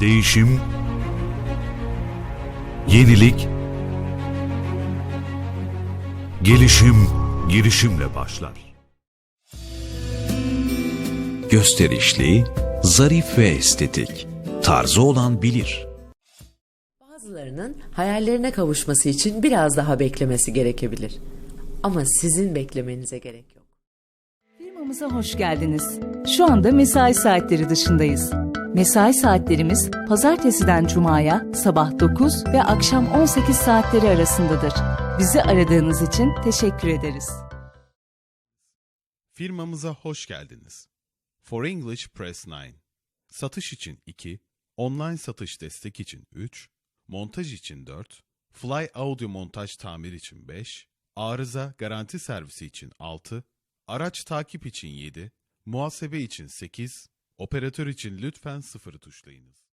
Değişim, yenilik, gelişim girişimle başlar. Gösterişli, zarif ve estetik. Tarzı olan bilir. Bazılarının hayallerine kavuşması için biraz daha beklemesi gerekebilir. Ama sizin beklemenize gerek yok. Firmamıza hoş geldiniz. Şu anda mesai saatleri dışındayız. Mesai saatlerimiz pazartesiden cumaya sabah 9 ve akşam 18 saatleri arasındadır. Bizi aradığınız için teşekkür ederiz. Firmamıza hoş geldiniz. For English Press 9. Satış için 2, online satış destek için 3, montaj için 4, Fly Audio montaj tamir için 5, arıza garanti servisi için 6, araç takip için 7, muhasebe için 8, operatör için lütfen 0 tuşlayınız.